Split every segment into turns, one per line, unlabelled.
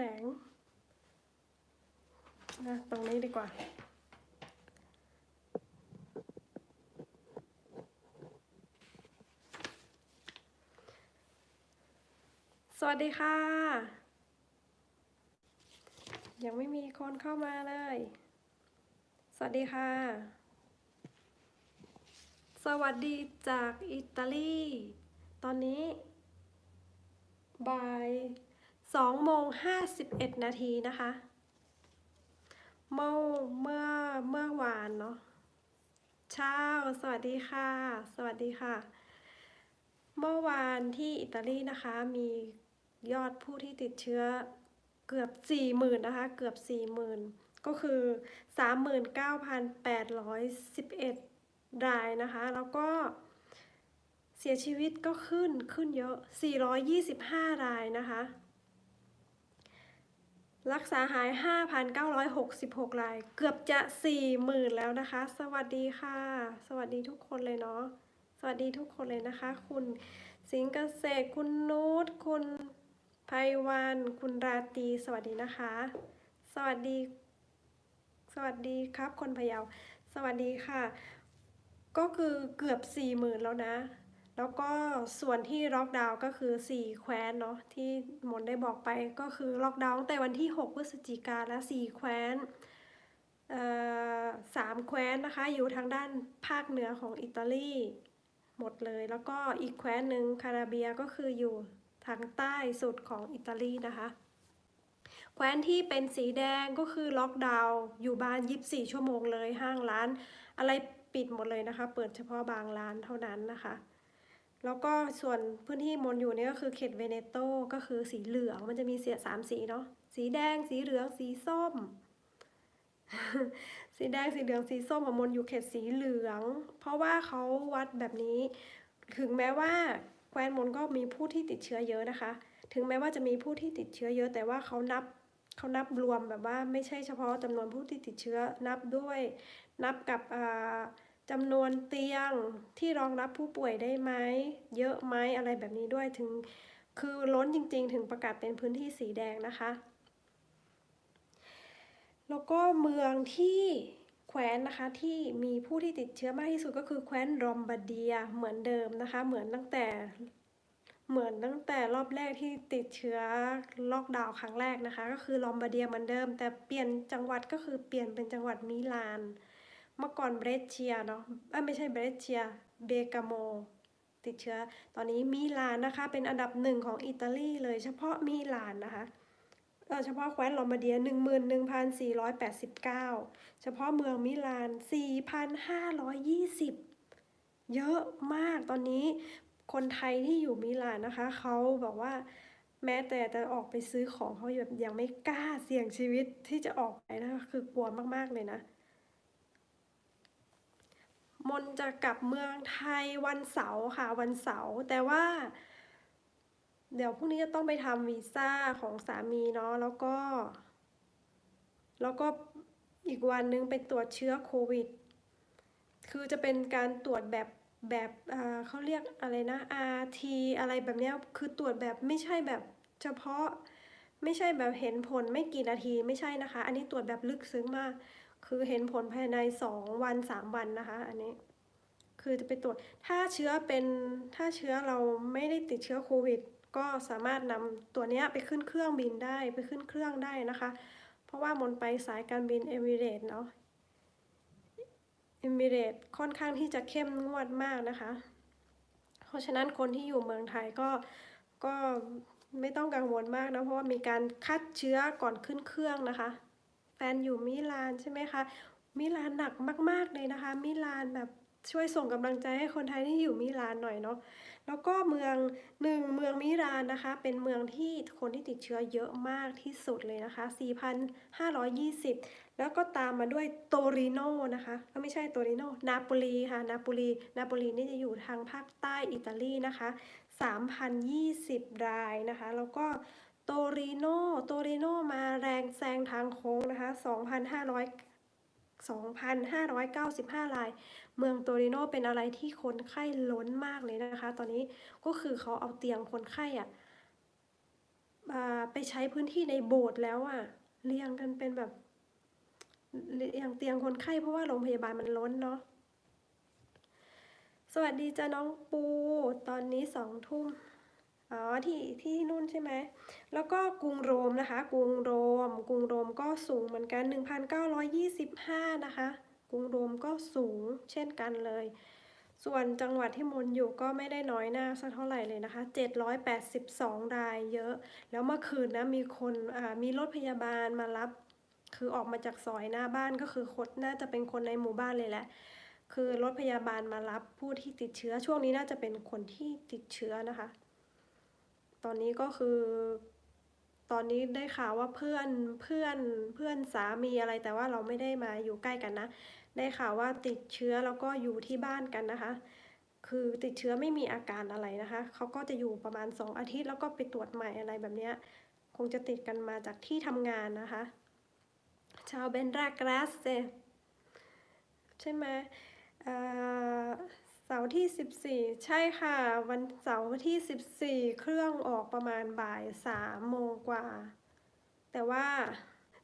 แสงนะตรงนี้ดีกว่า สวัสดีค่ะ ยังไม่มีคนเข้ามาเลย สวัสดีค่ะ สวัสดีจากอิตาลี ตอนนี้บ่าย สองโมงห้าสิบเอ็ดนาทีนะคะ เมื่อเมื่อเมื่อวานเนาะเช้า สวัสดีค่ะ สวัสดีค่ะ เมื่อวานที่อิตาลีนะคะ มียอดผู้ที่ติดเชื้อเกือบ 40,000 นะคะ เกือบ 40,000 ก็คือ 39,811 รายนะคะ แล้วก็เสียชีวิตก็ขึ้นขึ้นเยอะ 425 รายนะคะ รักษาหาย 5,966 ราย เกือบจะ 40,000 แล้วนะคะ สวัสดีค่ะ สวัสดีทุกคนเลยเนาะ สวัสดีทุกคนเลยนะคะ คุณสิงเกษตร คุณนูตคุณไพวันคุณราตี สวัสดีนะคะ สวัสดี สวัสดีครับ คนพะเยา สวัสดีค่ะ ก็คือเกือบ 40,000 แล้วนะ แล้วก็ส่วนที่ล็อกดาวน์ก็คือ 4 แคว้นเนาะที่มนได้บอกไปก็คือล็อกดาวน์ตั้งแต่วันที่ 6 พฤศจิกาและ 4 แคว้นเอ่อสามแคว้นนะคะ อยู่ทางด้านภาคเหนือของอิตาลีหมดเลย แล้วก็อีกแคว้นหนึ่งคาราเบียก็คืออยู่ทางใต้สุดของอิตาลีนะคะ แคว้นที่เป็นสีแดงก็คือล็อกดาวน์อยู่บ้าน 24 ชั่วโมงเลยห้างร้าน อะไรปิดหมดเลยนะคะ เปิดเฉพาะบางร้านเท่านั้นนะคะ แล้วก็ส่วนพื้นที่มนอยู่นี่ก็คือเขตเวเนโตก็คือสีเหลืองมันจะมีเสียสามสีเนาะสีแดงสีเหลืองสีส้ม สีแดงสีเหลืองสีส้มของมนอยู่เขตสีเหลือง เพราะว่าเขาวัดแบบนี้ ถึงแม้ว่าแคว้นมนก็มีผู้ที่ติดเชื้อเยอะนะคะ ถึงแม้ว่าจะมีผู้ที่ติดเชื้อเยอะ แต่ว่าเขานับเขานับรวมแบบว่าไม่ใช่เฉพาะจำนวนผู้ที่ติดเชื้อนับด้วย นับกับอ่า จำนวนเตียงที่รองรับผู้ป่วยได้ไหม เยอะไหมอะไรแบบนี้ด้วยถึง คือล้นจริง ๆ ถึงประกาศเป็นพื้นที่สีแดงนะคะ แล้วก็เมืองที่แคว้นนะคะที่มีผู้ที่ติดเชื้อมากที่สุดก็คือแคว้นรอมบาเดียเหมือนเดิมนะคะ เหมือนตั้งแต่เหมือนตั้งแต่รอบแรกที่ติดเชื้อล็อกดาวน์ครั้งแรกนะคะ ก็คือรอมบาเดียเหมือนเดิม แต่เปลี่ยนจังหวัดก็คือเปลี่ยนเป็นจังหวัดมิลาน เมื่อก่อนเบรเชียเนาะไม่ใช่เบรเชีย เบกาโม ติดเชื้อ ตอนนี้มิลานนะคะ เป็นอันดับหนึ่งของอิตาลีเลย เฉพาะมิลานนะคะเฉพาะแคว้นลอมบารเดียหนึ่งหมื่นหนึ่งพันสี่ร้อยแปดสิบเก้าเฉพาะเมืองมิลานสี่พันห้าร้อยยี่สิบเยอะมากตอนนี้คนไทยที่อยู่มิลานนะคะ เขาบอกว่าแม้แต่จะออกไปซื้อของเขาแบบยังไม่กล้าเสี่ยงชีวิตที่จะออกไปนะคะคือกลัวมาก ๆ เลยนะ มนจะกลับเมืองไทยวันเสาร์ค่ะ วันเสาร์แต่ว่า เดี๋ยวพรุ่งนี้จะต้องไปทำวีซ่าของสามีเนาะแล้วก็ แล้วก็อีกวันนึงไปตรวจเชื้อโควิด คือจะเป็นการตรวจแบบแบบเขาเรียกอะไรนะ RT อะไรแบบเนี้ยคือตรวจแบบไม่ใช่แบบเฉพาะไม่ใช่แบบเห็นผลไม่กี่นาทีไม่ใช่นะคะ อันนี้ตรวจแบบลึกซึ้งมาก คือเห็นผลภายในสองวันสามวันนะคะ อันนี้ คือจะไปตรวจ ถ้าเชื้อเป็น ถ้าเชื้อเราไม่ได้ติดเชื้อโควิด ก็สามารถนำตัวนี้ไปขึ้นเครื่องบินได้ ไปขึ้นเครื่องได้นะคะ เพราะว่ามนไปสายการบินเอมิเรตเนาะเอมิเรตค่อนข้างที่จะเข้มงวดมากนะคะ เพราะฉะนั้นคนที่อยู่เมืองไทยก็ ก็ไม่ต้องกังวลมากนะ เพราะว่ามีการคัดเชื้อก่อนขึ้นเครื่องนะคะ แฟนอยู่มิลานใช่ไหมคะ มิลานหนักมาก ๆเลยนะคะ มิลานแบบช่วยส่งกำลังใจให้คนไทยที่อยู่มิลานหน่อยเนาะ แล้วก็เมืองหนึ่งเมืองมิลานนะคะ เป็นเมืองที่คนที่ติดเชื้อเยอะมากที่สุดเลยนะคะ 4,520 แล้วก็ตามมาด้วยโตริโนนะคะเอ้ยไม่ใช่โตริโนนาโปลีค่ะนาโปลีนาโปลีนี่จะอยู่ทางภาคใต้อิตาลีนะคะ 3,020 รายนะคะ แล้วก็ โตริโนโตริโนมาแรงแซงทางโค้งนะคะ2,500 2,595 ราย เมืองโตริโนเป็นอะไรที่คนไข้ล้นมากเลยนะคะ ตอนนี้ก็คือเขาเอาเตียงคนไข้อะไปใช้พื้นที่ในโบสถ์แล้วอะเรียงกันเป็นแบบเรียงเตียงคนไข้เพราะว่าโรงพยาบาลมันล้นเนาะ สวัสดีจ้าน้องปู ตอนนี้สองทุ่ม อ๋อที่ที่นู่นใช่ไหมแล้วก็กรุงโรมนะคะ กรุงโรม กรุงโรมก็สูงเหมือนกัน 1,925 นะคะ กรุงโรมก็สูงเช่นกันเลย ส่วนจังหวัดที่มนอยู่ก็ไม่ได้น้อยหน้าสักเท่าไหร่เลยนะคะ 782 รายเยอะ แล้วเมื่อคืนนะมีคนมีรถพยาบาลมารับ คือออกมาจากซอยหน้าบ้านก็คือคนน่าจะเป็นคนในหมู่บ้านเลยแหละคือรถพยาบาลมารับผู้ที่ติดเชื้อช่วงนี้น่าจะเป็นคนที่ติดเชื้อนะคะ ตอนนี้ก็คือ ตอนนี้ได้ข่าวว่าเพื่อนเพื่อนเพื่อนสามีอะไร แต่ว่าเราไม่ได้มาอยู่ใกล้กันนะ ได้ข่าวว่าติดเชื้อแล้วก็อยู่ที่บ้านกันนะคะ คือติดเชื้อไม่มีอาการอะไรนะคะเขาก็จะอยู่ประมาณ 2 อาทิตย์ แล้วก็ไปตรวจใหม่อะไรแบบนี้คงจะติดกันมาจากที่ทำงานนะคะ ชาวเบนรากราสเซใช่ไหม เสาร์ที่ 14 ใช่ค่ะ วันเสาร์ที่ 14 เครื่องออกประมาณบ่าย3โมงกว่า แต่ว่า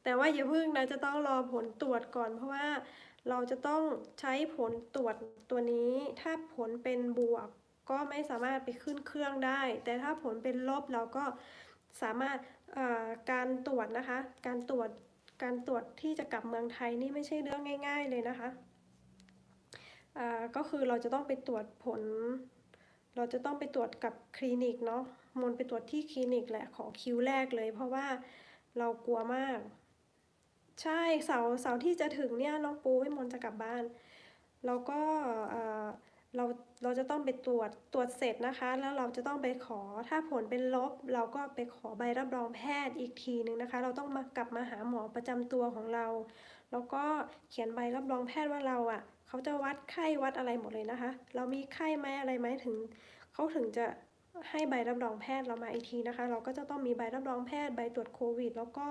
แต่ว่าอย่าเพิ่งนะจะต้องรอผลตรวจก่อน เพราะว่าเราจะต้องใช้ผลตรวจตัวนี้ ถ้าผลเป็นบวกก็ไม่สามารถไปขึ้นเครื่องได้ แต่ถ้าผลเป็นลบเราก็สามารถการตรวจนะคะ การตรวจการตรวจที่จะกลับเมืองไทยนี่ไม่ใช่เรื่องง่าย ๆ เลยนะคะ ก็คือเราจะต้องไปตรวจผล เราจะต้องไปตรวจกับคลินิกเนาะมนไปตรวจที่คลินิกแหละขอคิวแรกเลย เพราะว่าเรากลัวมาก ใช่เสาเสาที่จะถึงเนี่ยน้องปูให้มนจะกลับบ้าน แล้วก็เราเราจะต้องไปตรวจตรวจเสร็จนะคะ แล้วเราจะต้องไปขอถ้าผลเป็นลบ เราก็ไปขอใบรับรองแพทย์อีกทีหนึ่งนะคะ เราต้องมากลับมาหาหมอประจำตัวของเรา แล้วก็เขียนใบรับรองแพทย์ว่าเราอะ เขาจะวัดไข้วัดอะไรหมดเลยนะคะ เรามีไข้ไหมอะไรไหมถึงเขาถึงจะให้ใบรับรองแพทย์เรามาอีกทีนะคะ เราก็จะต้องมีใบรับรองแพทย์ใบตรวจโควิด แล้วก็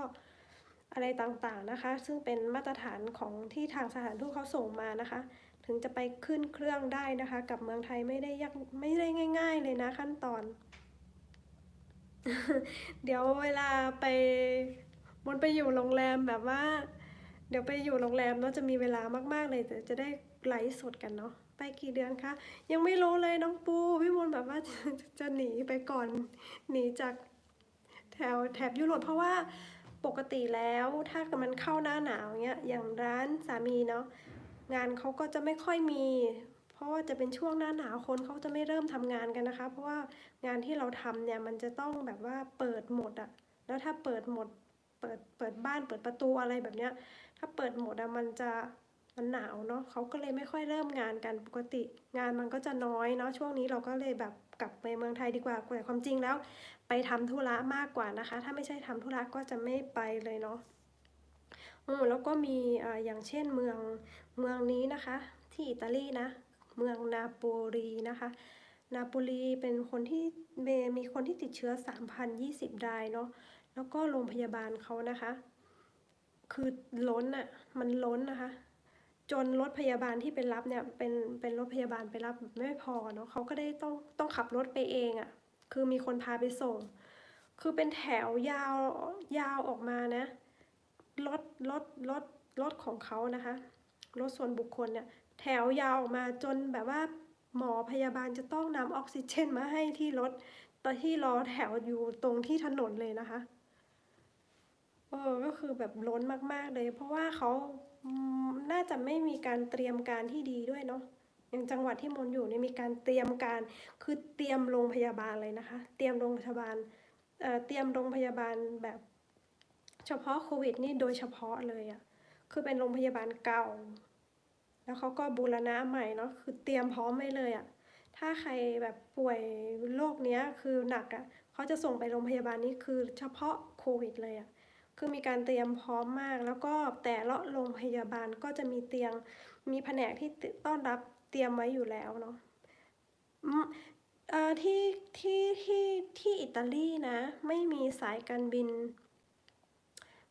อะไรต่างๆนะคะ ซึ่งเป็นมาตรฐานของที่ทางสถานทูตเขาส่งมานะคะ ถึงจะไปขึ้นเครื่องได้นะคะ กับเมืองไทยไม่ได้ยากไม่ได้ง่าย ๆ เลยนะขั้นตอน เดี๋ยวเวลาไปมนไปอยู่โรงแรมแบบว่า เดี๋ยวไปอยู่โรงแรมเนาะจะมีเวลามากๆเลยแต่จะได้ ไลฟ์สดกันเนาะไปกี่เดือนคะยังไม่รู้เลยน้องปูพี่มนแบบว่าจะจะหนีไปก่อนหนีจากแถวแถบยุโรปเพราะว่าปกติแล้วถ้าเกิดมันเข้าหน้าหนาวเงี้ยอย่างร้านสามีเนาะงานเขาก็จะไม่ค่อยมี เพราะว่าจะเป็นช่วงหน้าหนาวคนเขาจะไม่เริ่มทำงานกันนะคะ เพราะว่างานที่เราทำเนี่ยมันจะต้องแบบว่าเปิดหมดอะแล้วถ้าเปิดหมดเปิดเปิดบ้านเปิดประตูอะไรแบบเนี้ยถ้าเปิดหมดอะมันจะ มันหนาวเนาะเขาก็เลยไม่ค่อยเริ่มงานกันปกติ งานมันก็จะน้อยเนาะช่วงนี้เราก็เลยแบบกลับไปเมืองไทยดีกว่าแต่ความจริงแล้ว ไปทำธุระมากกว่านะคะ ถ้าไม่ใช่ทำธุระก็จะไม่ไปเลยเนาะอืมแล้วก็มีอ่าอย่างเช่นเมืองเมืองนี้นะคะ ที่อิตาลีนะ เมืองนาโปลีนะคะนาโปลีเป็นคนที่มมีคนที่ติดเชื้อ 3,020รายเนาะแล้วก็โรงพยาบาลเขานะคะ คือล้นอะ่ะมันล้นนะคะ จนรถพยาบาลที่ไปรับเนี่ยเป็นเป็นรถพยาบาลไปรับไม่พอเนาะเขาก็ได้ต้องต้องขับรถไปเองอะ่ะคือมีคนพาไปส่ง คือเป็นแถวยาวยาวออกมานะรถรถรถรถของเขานะคะรถส่วนบุคคลเนี่ยแถวยาวออกมาจนแบบว่าหมอพยาบาลจะต้องนำออกซิเจนมาให้ที่รถตอนที่รอแถวอยู่ตรงที่ถนนเลยนะคะเออก็คือแบบล้นมากๆเลย เพราะว่าเขา น่าจะไม่มีการเตรียมการที่ดีด้วยเนาะอย่างจังหวัดที่มนอยู่เนี่ยมีการเตรียมการคือเตรียมโรงพยาบาลเลยนะคะ เตรียมโรงพยาบาลเเตรียมโรงพยาบาลแบบเฉพาะโควิดนี่โดยเฉพาะเลยอะคือเป็นโรงพยาบาลเก่า แล้วเขาก็บูรณะใหม่เนาะคือเตรียมพร้อมไว้เลยอะถ้าใครแบบป่วยโรคเนี้ยคือหนักอะเขาจะส่งไปโรงพยาบาลนี้คือเฉพาะโควิดเลยอะ คือมีการเตรียมพร้อมมาก แล้วก็แต่ละโรงพยาบาลก็จะมีเตียง มีแผนกที่ต้อนรับเตรียมไว้อยู่แล้วเนาะอืมอ่อที่ที่ที่ที่อิตาลีนะ ไม่มีสายการบิน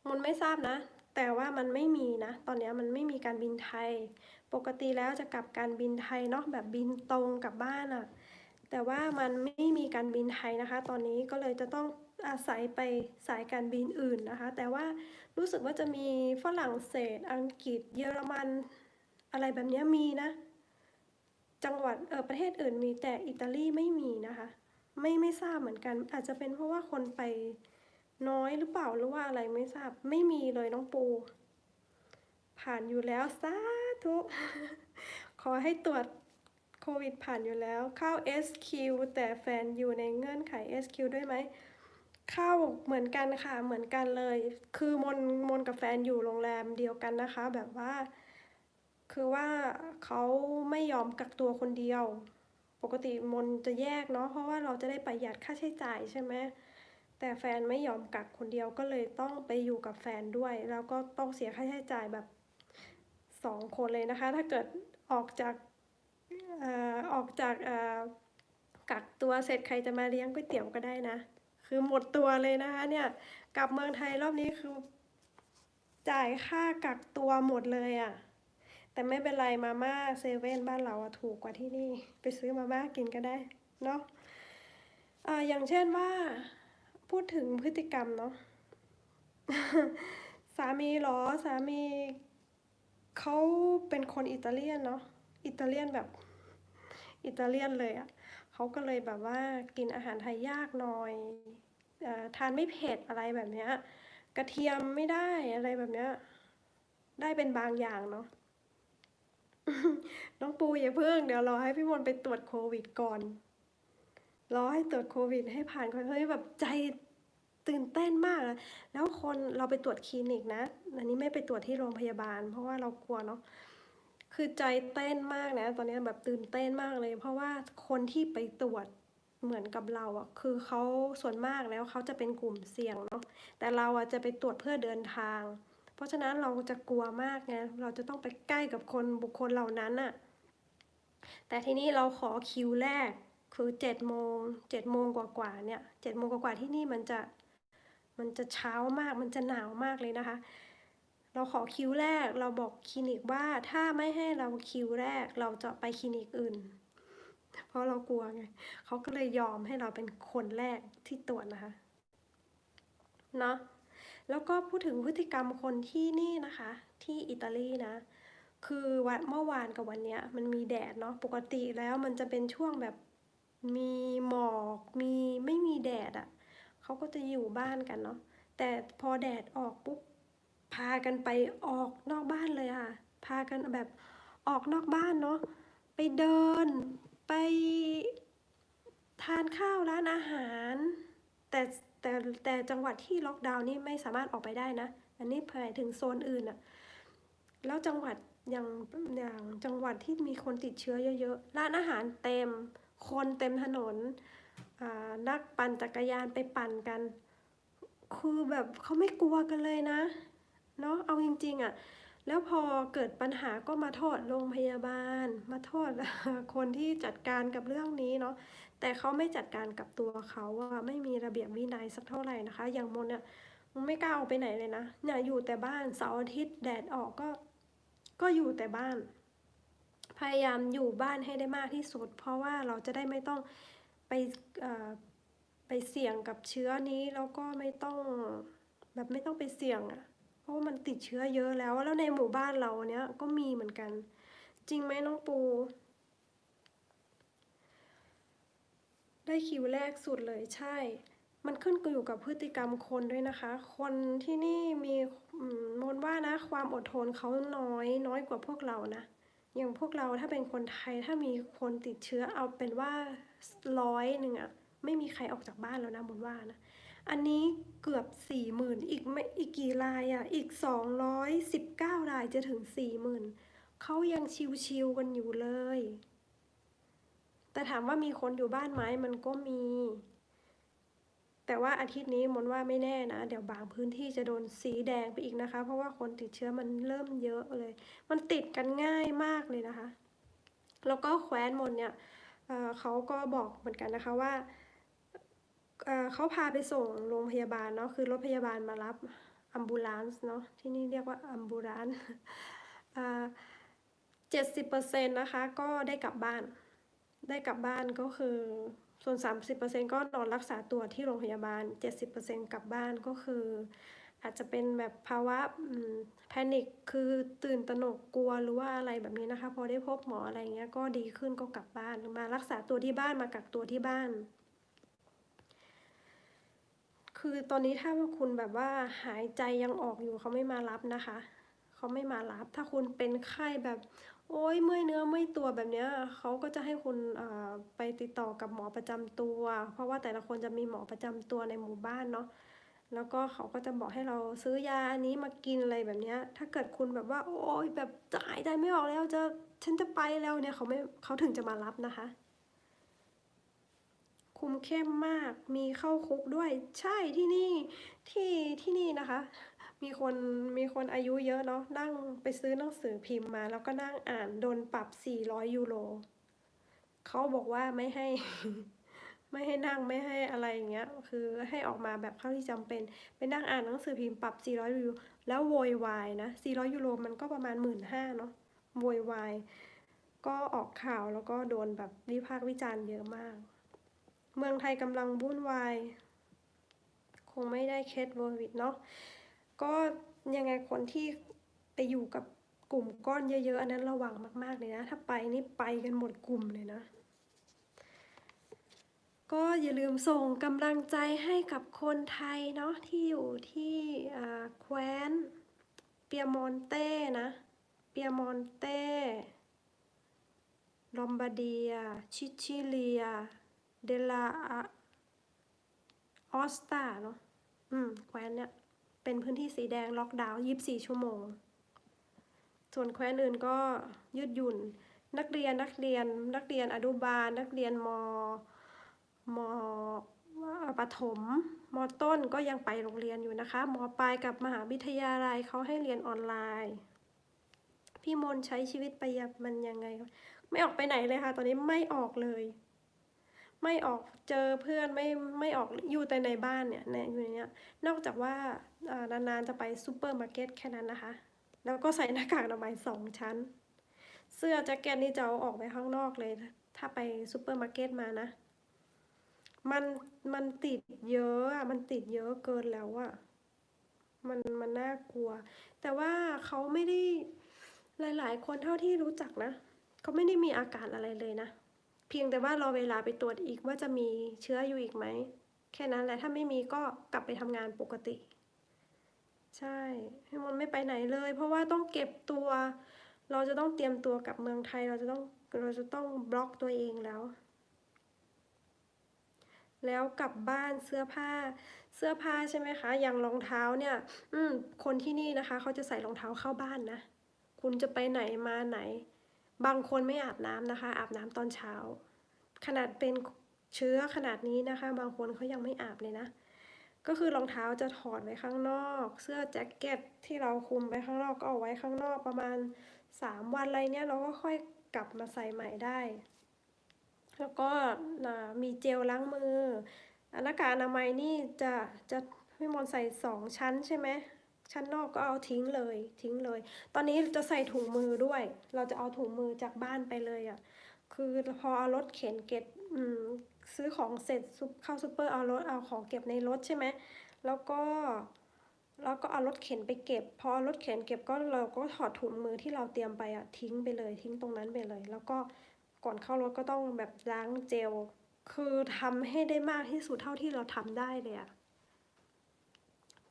มนไม่ทราบนะ แต่ว่ามันไม่มีนะ ตอนนี้มันไม่มีการบินไทย ปกติแล้วจะกลับการบินไทยเนาะแบบบินตรงกลับบ้านอะแต่ว่ามันไม่มีการบินไทยนะคะ ตอนนี้ก็เลยจะต้อง อาศัยไปสายการบินอื่นนะคะ แต่ว่ารู้สึกว่าจะมีฝรั่งเศส อังกฤษ เยอรมัน อะไรแบบนี้มีนะ จังหวัดเออประเทศอื่นมีแต่อิตาลีไม่มีนะคะ ไม่ไม่ทราบเหมือนกัน อาจจะเป็นเพราะว่าคนไปน้อยหรือเปล่าหรือว่าอะไรไม่ทราบไม่มีเลยน้องปู ผ่านอยู่แล้วสาธุขอให้ตรวจโควิดผ่านอยู่แล้วเข้า SQ แต่แฟนอยู่ในเงื่อนไข SQ ด้วยไหม เข้าเหมือนกันค่ะเหมือนกันเลย คือมนมนกับแฟนอยู่โรงแรมเดียวกันนะคะ แบบว่า คือว่าเขาไม่ยอมกักตัวคนเดียว ปกติมนจะแยกเนาะเพราะว่าเราจะได้ประหยัดค่าใช้จ่ายใช่ไหมแต่แฟนไม่ยอมกักคนเดียวก็เลยต้องไปอยู่กับแฟนด้วย แล้วก็ต้องเสียค่าใช้จ่ายแบบสองคนเลยนะคะ ถ้าเกิดออกจากเอ่อออกจากเอ่อกักตัวเสร็จใครจะมาเลี้ยงก๋วยเตี๋ยวก็ได้นะ คือหมดตัวเลยนะคะเนี่ยกลับเมืองไทยรอบนี้คือ จ่ายค่ากักตัวหมดเลยอะ่ะ แต่ไม่เป็นไรมาม่าเซเว่นบ้านเราอะถูกกว่าที่นี่ ไปซื้อมาม่ากินก็ได้เนาะอ่าอย่างเช่นว่า พูดถึงพฤติกรรมเนาะสามีหรอสามีเขาเป็นคนอิตาเลียนเนาะอิตาเลียนแบบ อิตาเลียนเลยอะ่ะ เขาก็เลยแบบว่ากินอาหารไทยยากหน่อยอทานไม่เผ็ดอะไรแบบเนี้ยกระเทียมไม่ได้อะไรแบบเนี้ยได้เป็นบางอย่างเนาะน้องปูอย่าเพิ่งเดี๋ยวรอให้พี่มนไปตรวจโควิดก่อน รอให้ตรวจโควิดให้ผ่านก่อนเฮ้ยแบบใจตื่นเต้นมากอะแล้วคนเราไปตรวจคลินิกนะ อันนี้ไม่ไปตรวจที่โรงพยาบาล เพราะว่าเรากลัวเนาะ คือใจเต้นมากนะ ตอนนี้แบบตื่นเต้นมากเลย เพราะว่าคนที่ไปตรวจเหมือนกับเราอะ คือเขาส่วนมากแล้วเขาจะเป็นกลุ่มเสี่ยงเนาะ แต่เราอะจะไปตรวจเพื่อเดินทาง เพราะฉะนั้นเราจะกลัวมากไง เราจะต้องไปใกล้กับคนบุคคลเหล่านั้นน่ะ แต่ทีนี้เราขอคิวแรก คือเจ็ดโมงเจ็ดโมงกว่าๆเนี่ยเจ็ดโมงกว่าๆที่นี่มันจะ มันจะเช้ามาก มันจะหนาวมากเลยนะคะ เราขอคิวแรก เราบอกคลินิกว่าถ้าไม่ให้เราคิวแรก เราจะไปคลินิกอื่น เพราะเรากลัวไงเขาก็เลยยอมให้เราเป็นคนแรกที่ตรวจนะคะเนาะแล้วก็พูดถึงพฤติกรรมคนที่นี่นะคะ ที่อิตาลีนะ คือวันเมื่อวานกับวันเนี้ย มันมีแดดเนาะปกติแล้วมันจะเป็นช่วงแบบมีหมอกมีไม่มีแดดอะ่ะเขาก็จะอยู่บ้านกันเนาะแต่พอแดดออกปุ๊บ พากันไปออกนอกบ้านเลยค่ะ พากันแบบออกนอกบ้านเนาะ ไปเดิน ไปทานข้าวร้านอาหาร แต่แต่แต่จังหวัดที่ล็อกดาวน์นี่ไม่สามารถออกไปได้นะ อันนี้หมายถึงโซนอื่นอะแล้วจังหวัดอย่างอย่างจังหวัดที่มีคนติดเชื้อเยอะๆ ร้านอาหารเต็ม คนเต็มถนนอ่านักปั่นจักรยานไปปั่นกัน คือแบบเขาไม่กลัวกันเลยนะ เนาะเอาจริงๆอะแล้วพอเกิดปัญหาก็มาโทษโรงพยาบาล มาโทษคนที่จัดการกับเรื่องนี้เนาะแต่เขาไม่จัดการกับตัวเขาว่าไม่มีระเบียบวินัยสักเท่าไหร่นะคะ อย่างมนเนี่ยไม่กล้าออกไปไหนเลยนะเนี่ยอยู่แต่บ้านเสาร์อาทิตย์แดดออกก็ ก็อยู่แต่บ้าน พยายามอยู่บ้านให้ได้มากที่สุด เพราะว่าเราจะได้ไม่ต้องไปเอ่อไปเสี่ยงกับเชื้อนี้แล้วก็ไม่ต้องแบบไม่ต้องไปเสี่ยงอะ่ะ เพราะมันติดเชื้อเยอะแล้ว แล้วในหมู่บ้านเราเนี้ยก็มีเหมือนกัน จริงไหมน้องปู ได้คิวแรกสุดเลยใช่ มันขึ้นอยู่กับพฤติกรรมคนด้วยนะคะ คนที่นี่มีมมนว่านะ ความอดทนเขาน้อย น้อยกว่าพวกเรานะอย่างพวกเราถ้าเป็นคนไทยถ้ามีคนติดเชื้อเอาเป็นว่าร้อยหนึ่งอะไม่มีใครออกจากบ้านแล้วนะมนว่านะ อันนี้เกือบสี่หมื่นอีกไม่อีกกี่รายอะอีกสองร้อยสิบเก้ารายจะถึงสี่หมื่นเขายังชิวๆกันอยู่เลย แต่ถามว่ามีคนอยู่บ้านไหมมันก็มี แต่ว่าอาทิตย์นี้มนว่าไม่แน่นะ เดี๋ยวบางพื้นที่จะโดนสีแดงไปอีกนะคะ เพราะว่าคนติดเชื้อมันเริ่มเยอะเลย มันติดกันง่ายมากเลยนะคะ แล้วก็แคว้นมนเนี่ยเเขาก็บอกเหมือนกันนะคะว่า เขาพาไปส่งโรงพยาบาลเนาะคือรถพยาบาลมารับอัมบูลานซ์เนาะที่นี่เรียกว่าอัมบูลานซ์เจ็ดสิบเปอร์เซ็นต์นะคะก็ได้กลับบ้าน ได้กลับบ้านก็คือส่วน 30%ก็นอนรักษาตัวที่โรงพยาบาล 70%กลับบ้านก็คือ อาจจะเป็นแบบภาวะแพนิคคือตื่นตระหนกกลัวหรือว่าอะไรแบบนี้นะคะ พอได้พบหมออะไรเงี้ยก็ดีขึ้นก็กลับบ้านมารักษาตัวที่บ้านมากักตัวที่บ้าน คือตอนนี้ถ้าคุณแบบว่าหายใจยังออกอยู่เขาไม่มารับนะคะเขาไม่มารับ ถ้าคุณเป็นไข้แบบ โอ้ยเมื่อยเนื้อเมื่อยตัวแบบเนี้ยเขาก็จะให้คุณไปติดต่อกับหมอประจำตัว เพราะว่าแต่ละคนจะมีหมอประจำตัวในหมู่บ้านเนาะแล้วก็เขาก็จะบอกให้เราซื้อยาอันนี้มากินอะไรแบบเนี้ย ถ้าเกิดคุณแบบว่า โอ้ยแบบจ่ายใจไม่ออกแล้วจะฉันจะไปแล้วเนี่ยเขาไม่เขาถึงจะมารับนะคะ คุมเข้มมาก มีเข้าคุกด้วย ใช่ที่นี่ที่ที่นี่นะคะ มีคนมีคนอายุเยอะเนาะนั่งไปซื้อหนังสือพิมพ์มา แล้วก็นั่งอ่านโดนปรับ 400 ยูโรเขาบอกว่าไม่ให้ ไม่ให้นั่งไม่ให้อะไรอย่างเงี้ย คือให้ออกมาแบบเข้าที่จำเป็น ไปนั่งอ่านหนังสือพิมพ์ปรับ 400 ยูโรแล้วโวยวายนะ 400 ยูโรมันก็ประมาณ 1 5ื่นเนาะโวยวายก็ออกข่าวแล้วก็โดนแบบวิพากษ์วิจารณ์เยอะมาก เมืองไทยกำลังวุ่นวาย คงไม่ได้เคสโควิดเนาะก็ยังไงคนที่ไปอยู่กับกลุ่มก้อนเยอะ ๆ อันนั้นระวังมากๆเลยนะ ถ้าไปนี่ไปกันหมดกลุ่มเลยนะ ก็อย่าลืมส่งกำลังใจให้กับคนไทยเนาะที่อยู่ที่แคว้นเปียมอนเต้นะเปียมอนเต้ลอมบาร์เดีย ชิชิเลีย เดลาออสตาเนาะอืมแคว้นเนี่ย เป็นพื้นที่สีแดงล็อกดาวน์24ชั่วโมง ส่วนแคว้นอื่นก็ยืดหยุ่น นักเรียนนักเรียน นักเรียนอนุบาล นักเรียนมมปฐมมต้นก็ยังไปโรงเรียนอยู่นะคะมปลายกับมหาวิทยาลัยเขาให้เรียนออนไลน์ พี่มนใช้ชีวิตไปมันยังไง ไม่ออกไปไหนเลยค่ะ ตอนนี้ไม่ออกเลย ไม่ออกเจอเพื่อนไม่ไม่ออกอยู่แต่ในบ้านเนี่ยในอยู่ในเนี้ยนอกจากว่านานๆจะไปซูเปอร์มาร์เก็ตแค่นั้นนะคะ แล้วก็ใส่หน้ากากอนามัยสองชั้น เสื้อแจ็คเก็ตนี่จะเอาออกไปข้างนอกเลย ถ้าไปซูเปอร์มาร์เก็ตมานะ มันมันติดเยอะอะมันติดเยอะเกินแล้วอะมันมันน่ากลัว แต่ว่าเขาไม่ได้หลาย ๆ คนเท่าที่รู้จักนะเขาไม่ได้มีอาการอะไรเลยนะ พียงแต่ว่ารอเวลาไปตรวจอีกว่าจะมีเชื้ออยู่อีกไหม แค่นั้นแหละถ้าไม่มีก็กลับไปทำงานปกติ ใช่พี่มนไม่ไปไหนเลย เพราะว่าต้องเก็บตัว เราจะต้องเตรียมตัวกับเมืองไทย เราจะต้องเราจะต้องบล็อกตัวเองแล้ว แล้วกลับบ้านเสื้อผ้าเสื้อผ้าใช่ไหมคะ อย่างรองเท้าเนี่ย อืมคนที่นี่นะคะ เขาจะใส่รองเท้าเข้าบ้านนะ คุณจะไปไหนมาไหน บางคนไม่อาบน้ำนะคะ อาบน้ำตอนเช้า ขนาดเป็นเชื้อขนาดนี้นะคะ บางคนเขายังไม่อาบเลยนะ ก็คือรองเท้าจะถอดไว้ข้างนอก เสื้อแจ็คเก็ตที่เราคุมไว้ข้างนอกก็เอาไว้ข้างนอกประมาณ 3 วันอะไรเนี่ยเราก็ค่อยกลับมาใส่ใหม่ได้ แล้วก็มีเจลล้างมือหน้ากากอนามัยนี่จะจะพี่มอนใส่สองชั้นใช่ไหม ชั้นนอกก็เอาทิ้งเลยทิ้งเลย ตอนนี้จะใส่ถุงมือด้วย เราจะเอาถุงมือจากบ้านไปเลยอะ่ะคือพอเอารถเข็นเก็บซื้อของเสร็จเข้าซูเปอร์เอารถเอาของเก็บในรถใช่ไหมแล้วก็แล้วก็เอารถเข็นไปเก็บ พอเอารถเข็นเก็บก็เราก็ถอดถุงมือที่เราเตรียมไปอะทิ้งไปเลยทิ้งตรงนั้นไปเลย แล้วก็ก่อนเข้ารถก็ต้องแบบล้างเจล คือทำให้ได้มากที่สุดเท่าที่เราทำได้เลยอะ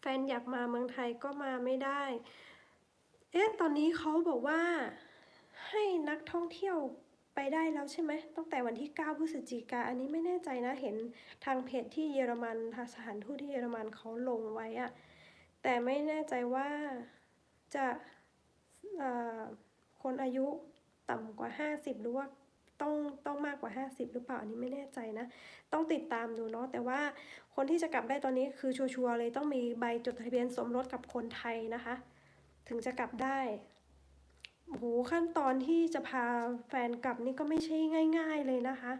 แฟนอยากมาเมืองไทยก็มาไม่ได้ เอ๊ะ ตอนนี้เขาบอกว่าให้นักท่องเที่ยวไปได้แล้วใช่ไหม ตั้งแต่วันที่ 9 พฤศจิกา อันนี้ไม่แน่ใจนะ เห็นทางเพจที่เยอรมันทางสถานทูตที่เยอรมันเขาลงไว้อะ แต่ไม่แน่ใจว่าจะคนอายุต่ำกว่า 50 หรือว่า ต้องต้องมากกว่า 50 หรือเปล่าอันนี้ไม่แน่ใจนะ ต้องติดตามดูเนาะแต่ว่าคนที่จะกลับได้ตอนนี้คือชัวร์เลยต้องมีใบจดทะเบียนสมรสกับคนไทยนะคะ ถึงจะกลับได้โหขั้นตอนที่จะพาแฟนกลับนี่ก็ไม่ใช่ง่าย ๆเลยนะคะ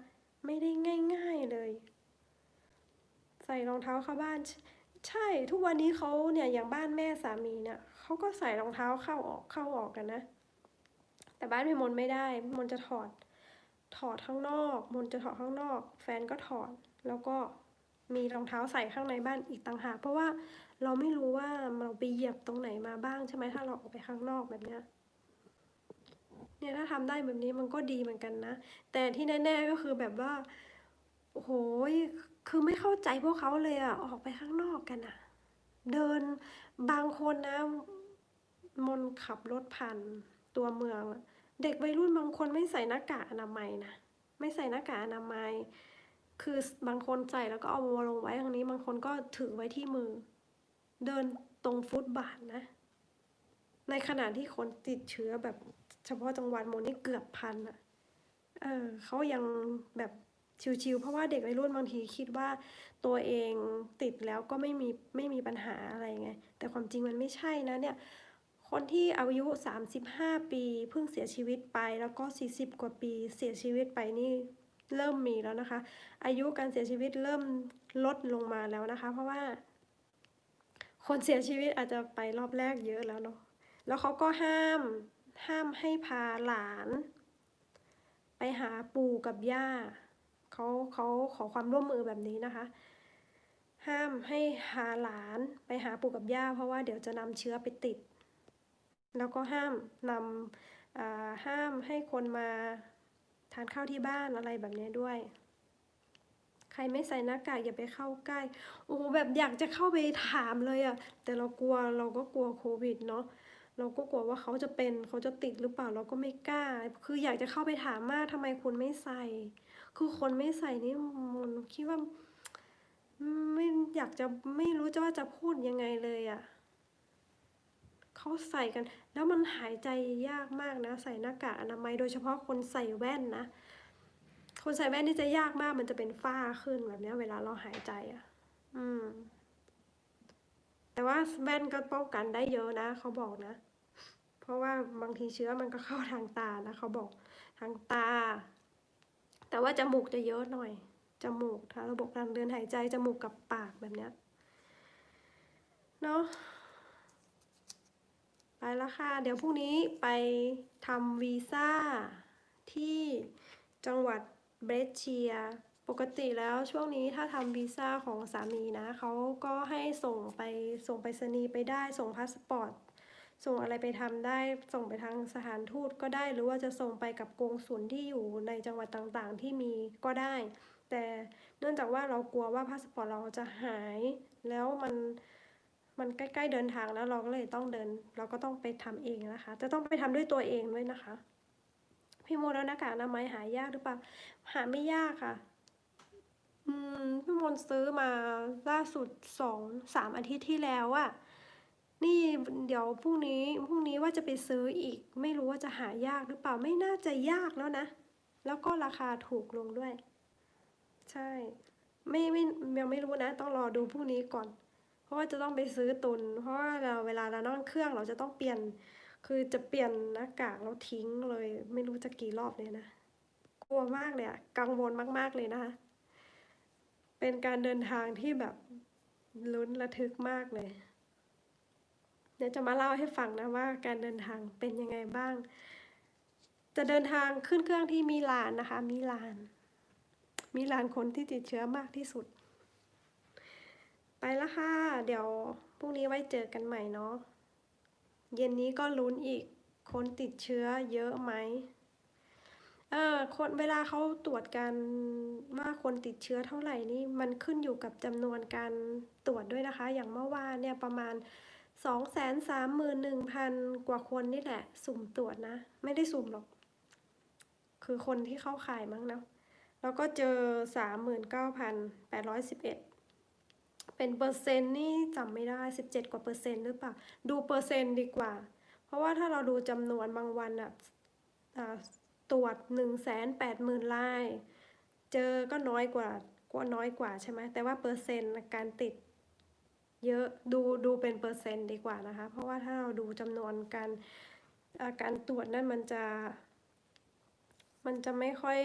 ไม่ได้ง่าย ๆเลย ใส่รองเท้าเข้าบ้าน ใช่ทุกวันนี้เขาเนี่ยอย่างบ้านแม่สามีเนี่ยเขาก็ใส่รองเท้าเข้าออกเข้าออกกันนะ แต่บ้านพี่มนไม่ได้พี่มนจะถอด ถอดข้างนอก มนจะถอดข้างนอก แฟนก็ถอด แล้วก็มีรองเท้าใส่ข้างในบ้านอีกต่างหากเพราะว่าเราไม่รู้ว่าเราไปเหยียบตรงไหนมาบ้างใช่ไหมถ้าเราออกไปข้างนอกแบบเนี้ยเนี่ยถ้าทำได้แบบนี้มันก็ดีเหมือนกันนะ แต่ที่แน่ๆก็คือแบบว่าโอ้โหคือไม่เข้าใจพวกเขาเลยอะออกไปข้างนอกกันอะเดินบางคนนะ มนขับรถผ่านตัวเมืองอะ เด็กวัยรุ่นบางคนไม่ใส่หน้ากากอนามัยนะไม่ใส่หน้ากากอนามัย คือบางคนใส่แล้วก็เอามาลงไว้ตรงนี้ บางคนก็ถือไว้ที่มือ เดินตรงฟุตบาทนะ ในขณะที่คนติดเชื้อแบบเฉพาะจังหวัดมนนี่เกือบพันอะเออเขายังแบบชิวๆเพราะว่าเด็กวัยรุ่นบางทีคิดว่าตัวเองติดแล้วก็ไม่มีไม่มีปัญหาอะไรไง แต่ความจริงมันไม่ใช่นะเนี่ย คนที่อายุ 35 ปีเพิ่งเสียชีวิตไปแล้วก็ 40 กว่าปีเสียชีวิตไปนี่เริ่มมีแล้วนะคะ อายุการเสียชีวิตเริ่มลดลงมาแล้วนะคะ เพราะว่า คนเสียชีวิตอาจจะไปรอบแรกเยอะแล้วเนาะแล้วเขาก็ห้ามห้ามให้พาหลาน ไปหาปู่กับย่าเขาเขาขอความร่วมมือแบบนี้นะคะ ห้ามให้หาหลานไปหาปู่กับย่าเพราะว่าเดี๋ยวจะนำเชื้อไปติด แล้วก็ห้ามนำห้ามให้คนมาทานข้าวที่บ้านอะไรแบบนี้ด้วย ใครไม่ใส่หน้ากากอย่าไปเข้าใกล้ โอ้โหแบบอยากจะเข้าไปถามเลยอะแต่เรากลัวเราก็กลัวโควิดเนาะเราก็กลัวว่าเขาจะเป็นเขาจะติดหรือเปล่าเราก็ไม่กล้า คืออยากจะเข้าไปถามมากทำไมคุณไม่ใส่ คือคนไม่ใส่นี่มันคิดว่าไม่อยากจะไม่รู้จะว่าจะพูดยังไงเลยอะ เขาใส่กัน แล้วมันหายใจยากมากนะ ใส่หน้ากากอนามัยโดยเฉพาะคนใส่แว่นนะ คนใส่แว่นนี่จะยากมากมันจะเป็นฝ้าขึ้นแบบนี้เวลาเราหายใจอะ่ะ อืม แต่ว่าแว่นก็ป้องกันได้เยอะนะเขาบอกนะ เพราะว่าบางทีเชื้อมันก็เข้าทางตานะเขาบอกทางตา แต่ว่าจมูกจะเยอะหน่อยจมูกถ้าระบบทางเดินหายใจจมูกกับปากแบบเนี้ยเนาะ ไปแล้วค่ะ เดี๋ยวพรุ่งนี้ไปทำวีซ่าที่จังหวัดเบรเชีย ปกติแล้วช่วงนี้ถ้าทำวีซ่าของสามีนะเขาก็ให้ส่งไปส่งไปรษณีย์ไปได้ส่งพาสปอร์ตส่งอะไรไปทำได้ส่งไปทางสถานทูตก็ได้ หรือว่าจะส่งไปกับกงสุลที่อยู่ในจังหวัดต่างๆ ที่มีก็ได้ แต่เนื่องจากว่าเรากลัวว่าพาสปอร์ตเราจะหาย แล้วมัน มันใกล้ๆเดินทางแล้วเราก็เลยต้องเดิน เราก็ต้องไปทำเองนะคะ จะต้องไปทำด้วยตัวเองด้วยนะคะ พี่โมแล้วหน้ากากอนามัยหายากหรือเปล่า หาไม่ยากค่ะ อืมพี่มนซื้อมาล่าสุดสองสามอาทิตย์ที่แล้วอะนี่เดี๋ยวพรุ่งนี้พรุ่งนี้ว่าจะไปซื้ออีก ไม่รู้ว่าจะหายากหรือเปล่าไม่น่าจะยากแล้วนะ แล้วก็ราคาถูกลงด้วย ใช่ ไม่ไม่ยังไม่รู้นะ ต้องรอดูพรุ่งนี้ก่อน ราะว่าจะต้องไปซื้อตุน เพราะว่าเราเวลาเรานั่งเครื่องเราจะต้องเปลี่ยน คือจะเปลี่ยนหน้ากากเราทิ้งเลย ไม่รู้จะกี่รอบเลยนะ กลัวมากเลยอะกังวลมาก ๆเลยนะคะ เป็นการเดินทางที่แบบลุ้นระทึกมากเลย เดี๋ยวจะมาเล่าให้ฟังนะว่าการเดินทางเป็นยังไงบ้าง จะเดินทางขึ้นเครื่องที่มิลานนะคะมิลานมิลานคนที่ติดเชื้อมากที่สุด ไปแล้วค่ะ เดี๋ยวพรุ่งนี้ไว้เจอกันใหม่เนาะ เย็นนี้ก็ลุ้นอีก คนติดเชื้อเยอะไหม เออคนเวลาเขาตรวจกันว่าคนติดเชื้อเท่าไหร่นี่มันขึ้นอยู่กับจำนวนการตรวจด้วยนะคะ อย่างเมื่อวานเนี่ยประมาณสองแสนสามหมื่นหนึ่งพันกว่าคนนี่แหละ สุ่มตรวจนะ ไม่ได้สุ่มหรอก คือคนที่เข้าข่ายมั้งเนาะแล้วก็เจอสามหมื่นเก้าพันแปดร้อยสิบเอ็ด เป็นเปอร์เซ็นต์นี่จำไม่ได้สิบเจ็ดกว่าเปอร์เซ็นต์หรือเปล่า ดูเปอร์เซ็นต์ดีกว่า เพราะว่าถ้าเราดูจำนวนบางวันอะอ่าตรวจหนึ่งแสนแปดหมื่นราย เจอก็น้อยกว่ากว่าน้อยกว่าใช่ไหมแต่ว่าเปอร์เซ็นต์การติดเยอะดูดูเป็นเปอร์เซ็นต์ดีกว่านะคะ เพราะว่าถ้าเราดูจำนวนการอาการตรวจนั่นมันจะ มันจะไม่ค่อย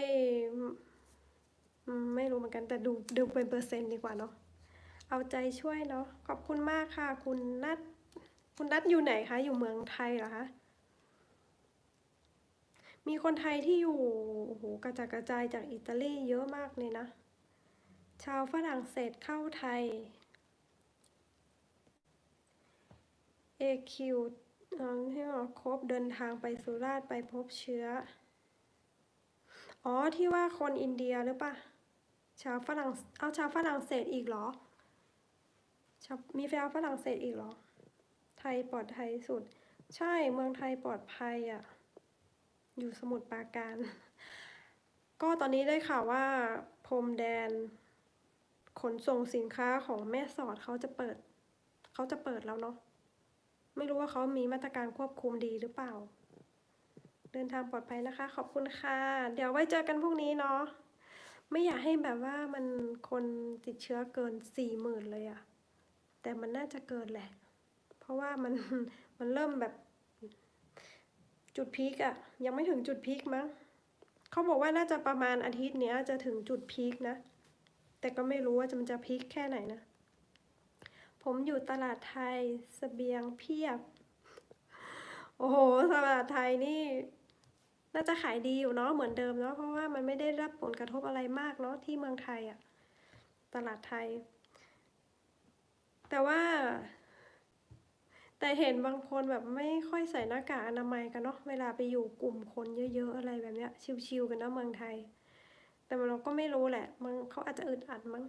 ไม่รู้เหมือนกันแต่ดูดูเป็นเปอร์เซ็นต์ดีกว่าเนาะ เอาใจช่วยเนาะขอบคุณมากค่ะ คุณนัทคุณนัทอยู่ไหนคะ อยู่เมืองไทยเหรอคะมีคนไทยที่อยู่โอ้โหกระจายกระจายจากอิตาลีเยอะมากเลยนะ ชาวฝรั่งเศสเข้าไทย AQ เอ่อที่ว่าครบเดินทางไปสุราษฎร์ไปพบเชื้อ อ๋อที่ว่าคนอินเดียหรือปะชาวฝรั่งเอาชาวฝรั่งเศสอีกเหรอ มีชาวฝรั่งเศสอีกเหรอ ไทยปลอดภัยสุด ใช่เมืองไทยปลอดภัยอะ อยู่สมุทรปราการ ก็ตอนนี้ได้ข่าวว่าพรมแดน ขนส่งสินค้าของแม่สอดเขาจะเปิด เขาจะเปิดแล้วเนาะ ไม่รู้ว่าเขามีมาตรการควบคุมดีหรือเปล่า เดินทางปลอดภัยนะคะ ขอบคุณค่ะ เดี๋ยวไว้เจอกันพรุ่งนี้เนาะ ไม่อยากให้แบบว่ามันคนติดเชื้อเกินสี่หมื่นเลยอะ แต่มันน่าจะเกินแหละ เพราะว่ามันมันเริ่มแบบ จุดพีคอะยังไม่ถึงจุดพีคมั้งเขาบอกว่าน่าจะประมาณอาทิตย์เนี้ยจะถึงจุดพีคนะ แต่ก็ไม่รู้ว่าจะมันจะพีคแค่ไหนนะ ผมอยู่ตลาดไทยสเสบียงเพียบ โอ้โหตลาดไทยนี่น่าจะขายดีอยู่เนาะเหมือนเดิมเนาะเพราะว่ามันไม่ได้รับผลกระทบอะไรมากเนาะที่เมืองไทยอะตลาดไทย แต่ว่า แต่เห็นบางคนแบบไม่ค่อยใส่หน้ากากอนามัยกันเนาะเวลาไปอยู่กลุ่มคนเยอะๆอะไรแบบเนี้ย ชิวๆกันนะเมืองไทย แต่เราก็ไม่รู้แหละมันเขาอาจจะอึดอัดมั้ง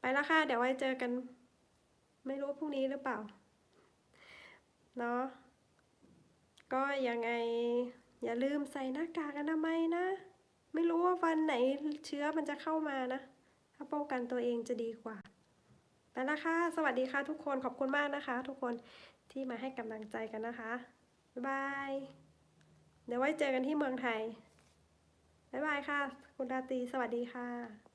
ไปล้วค่ะ เดี๋ยวไว้เจอกัน ไม่รู้พรุ่งนี้หรือเปล่า เนาะก็ยังไง อย่าลืมใส่หน้ากากอนามัยนะ ไม่รู้ว่าวันไหนเชื้อมันจะเข้ามานะ ถ้าป้องกันตัวเองจะดีกว่าไปละค่ะ สวัสดีค่ะทุกคน ขอบคุณมากนะคะ ทุกคนที่มาให้กำลังใจกันนะคะ บ๊ายบาย เดี๋ยวไว้เจอกันที่เมืองไทย บ๊ายบายค่ะ คุณราตรีสวัสดีค่ะ